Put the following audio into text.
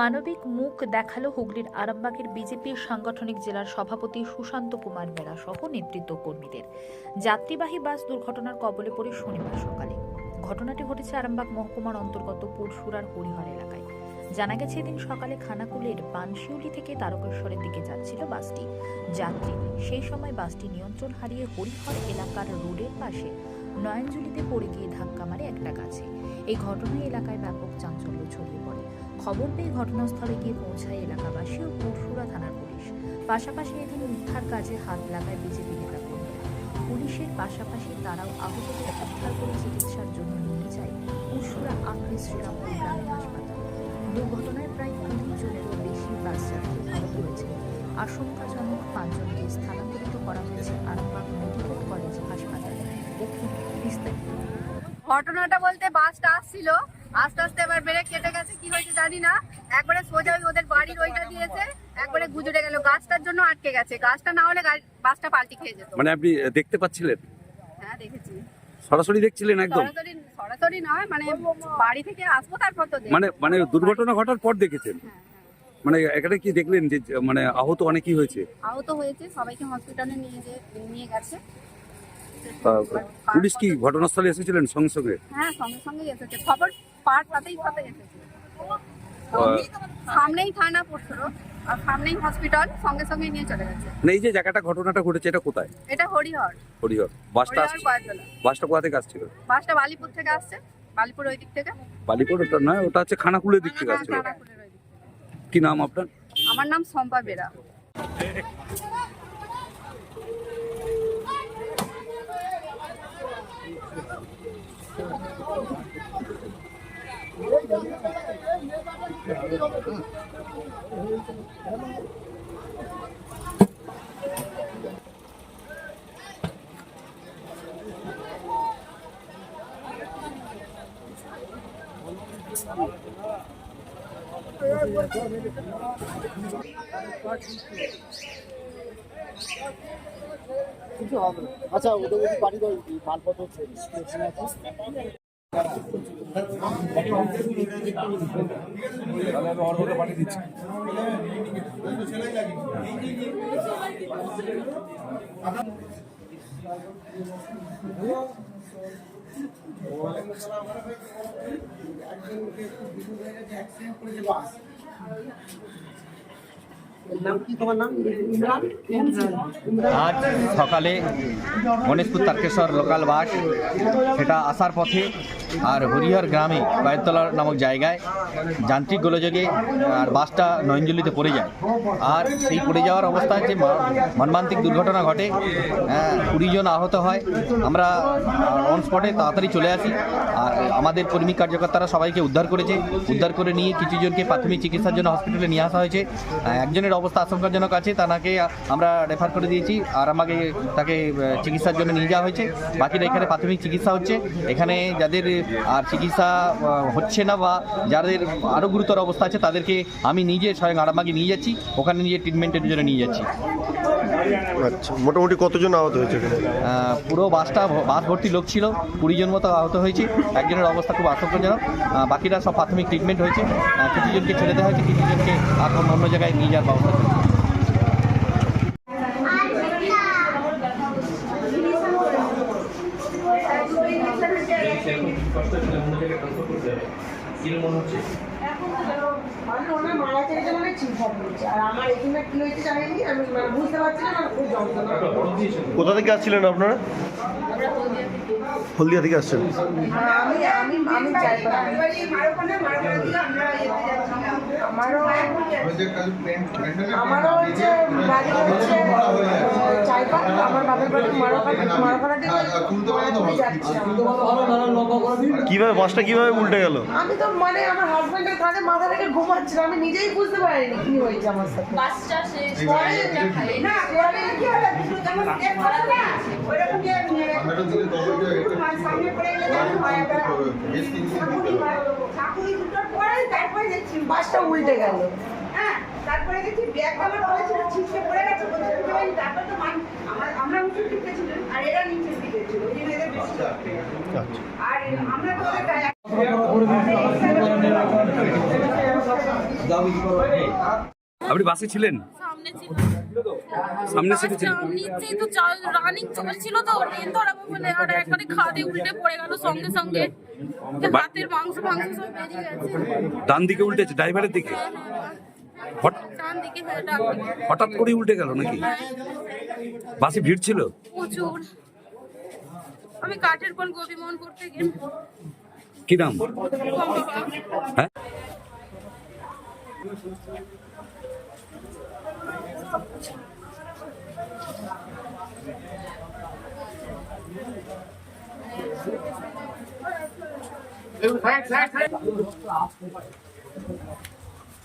মানবিক মুখ দেখাল হুগলির আরামবাগের বিজেপির সাংগঠনিক জেলার সভাপতি সুশান্ত কুমার বেরা সহ নেতৃত্ব কর্মীদের। যাত্রীবাহী বাস দুর্ঘটনার কবলে পড়ে শনিবার সকালে। ঘটনাটি ঘটেছে আরামবাগ মহকুমার অন্তর্গত পুরসুরার হরিহর এলাকায়। জানা গেছে, এদিন সকালে খানাকুলের পানশিউলি থেকে তারকেশ্বরের দিকে যাচ্ছিল বাসটি। যাত্রী সেই সময় বাসটি নিয়ন্ত্রণ হারিয়ে হরিহর এলাকার রোডের পাশে নয়নজুলিতে পড়ে গিয়ে ধাক্কা মারে একটা গাছে। এই ঘটনায় এলাকায় ব্যাপক চাঞ্চল্য ছড়িয়ে পড়ে। খবর পেয়ে ঘটনাস্থলে গিয়ে পৌঁছায় এলাকাবাসী ও পুরসুরা থানার পুলিশ। পাশাপাশি এদিন উদ্ধার কাজে হাত লাগায় বিজেপি নেতা পুলিশের পাশাপাশি তারাও আহতদের উদ্ধার করে চিকিৎসার জন্য নিয়ে যায় পুরসুরা আখরি শ্রীরামপুর গ্রামীণ হাসপাতাল। দুর্ঘটনায় প্রায় কুড়ি জনেরও বেশি বাস যাত্রী আহত হয়েছে। আশঙ্কাজনক পাঁচজনকে স্থানান্তরিত করা হয়েছে আরামবাগ মেডিকেল কলেজ হাসপাতালে। দেখুন বিস্তারিত। ঘটনাটা বলতে বাসটা আসছিল। আস্তে আস্তে এবার ব্রেক কেটে গেছে কি হয়েছে জানি না। একবারে সোজা ওদের বাড়ির ওইটা দিয়েছে একবারে গুজরে গেল। গাছটার জন্য আটকে গেছে। গাছটা না হলে বাসটা পাল্টি খেয়ে যেত। মানে আপনি দেখতে পাচ্ছিলেন? হ্যাঁ দেখেছি। সরাসরি দেখছিলেন একদম? সরাসরি নয় মানে বাড়ি থেকে আসব তারপর তো মানে মানে দুর্ঘটনা ঘটার পর দেখেছেন? হ্যাঁ, হ্যাঁ। মানে এখানে কি দেখলেন যে মানে আহত অনেকই হয়েছে? আহত হয়েছে সবাইকে হসপিটালে নিয়ে নিয়ে গেছে। পুলিশ কি ঘটনাস্থলে এসেছিলেন সঙ্গে সঙ্গে হ্যাঁ সঙ্গে সঙ্গেই এসেছে। খবর পার সাথেই সাথে এসেছে। সামনেই থানা পড়ছিল আর সামনেই হসপিটাল সঙ্গে সঙ্গে নিয়ে চলে গেছে। মানে এই যে জায়গাটা ঘটনাটা ঘটেছে এটা কোথায়? এটা হরিহর। হরিহর। বাসটা হরিহর আসছে? কয়েকজলা বাসটা কোথা থেকে আসছিল? বাসটা বালিপুর থেকে আসছে। বালিপুর ওই দিক থেকে। বালিপুর ওটা নয় ওটা হচ্ছে খানাকুলের দিক থেকে হ্যাঁ, আসছিল। কি নাম আপনার? আমার নাম সম্পা বেরা কিছু হবে না। আচ্ছা ওদের বাড়ি মালপত্র আজ সকালে গণেশপুর তারকেশ্বর লোকাল বাস সেটা আসার পথে আর হরিহর গ্রামে কয়েকতলা নামক জায়গায় যান্ত্রিক গোলযোগে আর বাসটা নয়নজলিতে পড়ে যায়। আর সেই পড়ে যাওয়ার অবস্থায় যে মর্মান্তিক দুর্ঘটনা ঘটে হ্যাঁ, কুড়ি জন আহত হয়। আমরা অন স্পটে তাড়াতাড়ি চলে আসি। আর আমাদের কর্মী কার্যকর্তারা সবাইকে উদ্ধার করেছে। উদ্ধার করে নিয়ে কিছু জনকে প্রাথমিক চিকিৎসার জন্য হসপিটালে নিয়ে আসা হয়েছে। একজনের অবস্থা আশঙ্কাজনক আছে তাকে আমরা রেফার করে দিয়েছি। আর আমাকে তাকে চিকিৎসার জন্য নিয়ে যাওয়া হয়েছে। বাকিরা এখানে প্রাথমিক চিকিৎসা হচ্ছে। এখানে যাদের আর চিকিৎসা হচ্ছে না বা যাদের আরও গুরুতর অবস্থা আছে তাদেরকে আমি নিজে স্বয়ং আরামাগে নিয়ে যাচ্ছি। ওখানে নিয়ে ট্রিটমেন্টের জন্য নিয়ে যাচ্ছি। আচ্ছা মোটামুটি কতজন আহত হয়েছে পুরো বাসটা বাস ভর্তি লোক ছিল কুড়ি জন মতো আহত হয়েছে। একজনের অবস্থা খুব আতঙ্কজনক বাকিরা সব প্রাথমিক ট্রিটমেন্ট হয়েছে। কিছু জনকে ছেড়ে দেওয়া হয়েছে কিছু জনকে অন্য জায়গায় নিয়ে যাওয়ার ব্যবস্থা চলছে মানে ওনার মারা থেকে মানে ঠিকঠাক হয়েছে আর আমার এখানে কি হয়েছে জানেনি আমি মানে বুঝতে পারছি না আমার খুব যন্ত্রণা কোথা থেকে আসছিলেন আপনারা? হলদিয়া থেকে। আসছেন। আমি আমি আমি চাই আমারও আমারও হচ্ছে বাড়ি হচ্ছে চাইপা আমার বাবার বাড়ি কীভাবে বাসটা কীভাবে উল্টে গেল? আমি তো মানে আমার হাজবেন্ডের কাঁধে মাথা রেখে ঘুমাচ্ছিলাম আমি নিজেই বুঝতে পারিনি কি হয়েছে আমার সাথে। পরে- না, পরে কি হলো? না, ওইরকম সামনে পড়ে গেলে তারপরে বাসটা উল্টে গেল। হ্যাঁ তারপরে দেখছি ব্যাগ আমার পড়েছিল ছিটকে পড়ে গেছে কোথায় খুঁজে পাইনি তারপরে তো মান- আমার- আমরা উঁচুর আর এরা নিচের দিকে ছিল ওই জন্য এদের বেশি আচ্ছা। আর আমরা তো আপনি বাসে ছিলেন? সামনে ছিল। সামনে সিটে ছিলেন। নাম নিচেই তো রানিং চলছিল তো ট্রেন ধরাবো বলে আর একবারে খাদে উল্টে পড়ে গেল সঙ্গে সঙ্গে। হাতের মাংস মাংস সব বেরিয়ে গেছে। ডান দিকে উল্টেছে ড্রাইভারের দিকে? হঠাৎ? করে উল্টে গেল নাকি? বাসে ভিড় ছিল? প্রচুর। আমি কাঠের কোন গোবিমোহন করতে গিয়ে কি নাম? হ্যাঁ?